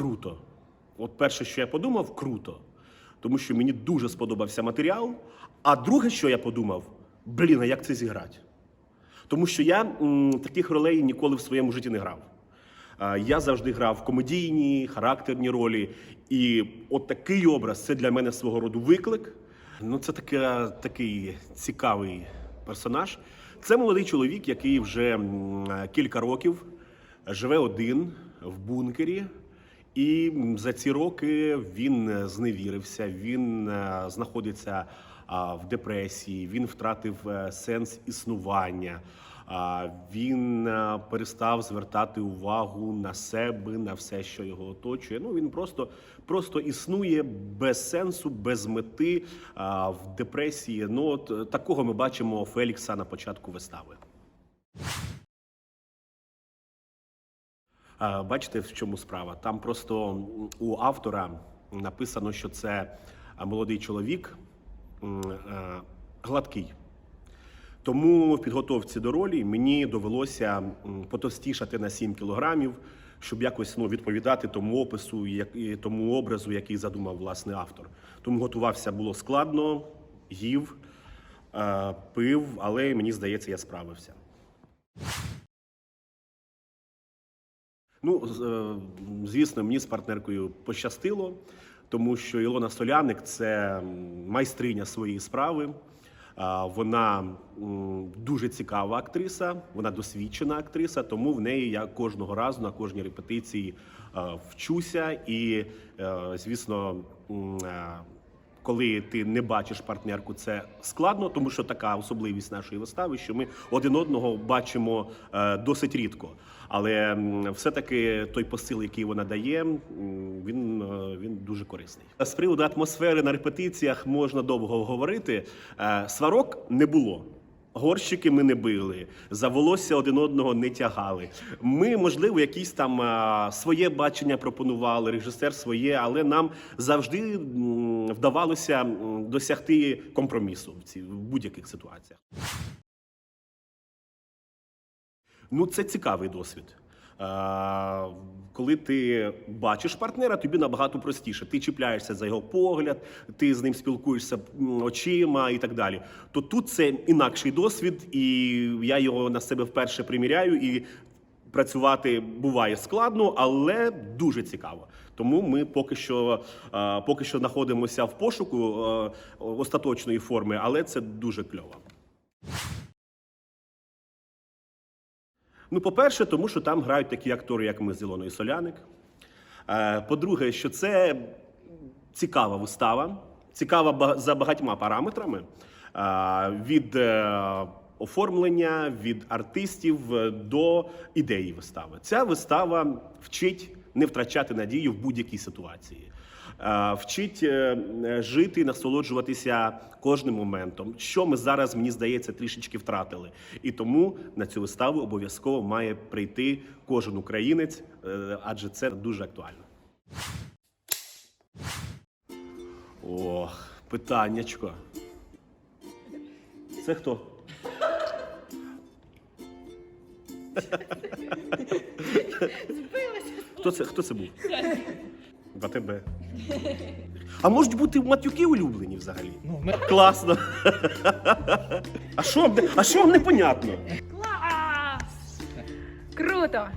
круто. От перше, що я подумав, круто. Тому що мені дуже сподобався матеріал. А друге, що я подумав, блін, а як це зіграти? Тому що я м, таких ролей ніколи в своєму житті не грав. А, Я завжди грав комедійні, характерні ролі. І от такий образ це для мене свого роду виклик. Ну, це таке, такий цікавий персонаж. Це молодий чоловік, який вже м, кілька років живе один в бункері. І за ці роки він е, зневірився, він е, знаходиться в депресії, він втратив е, сенс існування. Він перестав звертати увагу на себе, на все, що його оточує. Ну він просто, просто існує без сенсу, без мети в депресії. Ну от такого ми бачимо Фелікса на початку вистави. Бачите, в чому справа? Там просто у автора написано, що це молодий чоловік е, гладкий. Тому в підготовці до ролі мені довелося потовстішати на 7 кілограмів, щоб якось ну, відповідати тому опису, як, і тому образу, який задумав власне автор. Тому готувався було складно, їв, е, пив, але мені здається, я справився. Ну, е, звісно, мені з партнеркою пощастило, тому що Ілона Соляник це майстриня своєї справи. Вона дуже цікава актриса, вона досвідчена актриса, тому в неї я кожного разу на кожній репетиції е, вчуся. І, е, звісно, коли ти не бачиш партнерку, це складно, тому що така особливість нашої вистави, що ми один одного бачимо е, досить рідко. Але все-таки той посил, який вона дає, він, е, він дуже корисний. З приводу атмосфери на репетиціях можна довго говорити. Е, Сварок не було. Горщики ми не били, за волосся один одного не тягали. Ми, можливо, якісь там своє бачення пропонували, режисер своє, але нам завжди вдавалося досягти компромісу в ці в будь-яких ситуаціях. Ну, це цікавий досвід. Коли ти бачиш партнера, тобі набагато простіше. Ти чіпляєшся за його погляд, ти з ним спілкуєшся очима і так далі. То тут це інакший досвід, і я його на себе вперше приміряю. І працювати буває складно, але дуже цікаво. Тому ми поки що, е, поки що знаходимося в пошуку е, остаточної форми, але це дуже кльово. Ну, по-перше, тому що там грають такі актори, як ми з Ілоною Соляник. Е, По-друге, що це цікава вистава, цікава за багатьма параметрами. Е, Від е, оформлення, від артистів до ідеї вистави. Ця вистава вчить не втрачати надію в будь-якій ситуації. Е, Вчить е, е, жити, насолоджуватися кожним моментом, що ми зараз, мені здається, трішечки втратили. І тому на цю виставу обов'язково має прийти кожен українець, адже це дуже актуально. Ох, питаннячко. Це хто? Хто це, хто це був? Тебе. А можуть бути матюки улюблені взагалі? Ну, ми... Класно. А що, вам а що вам непонятно? Клас! Круто!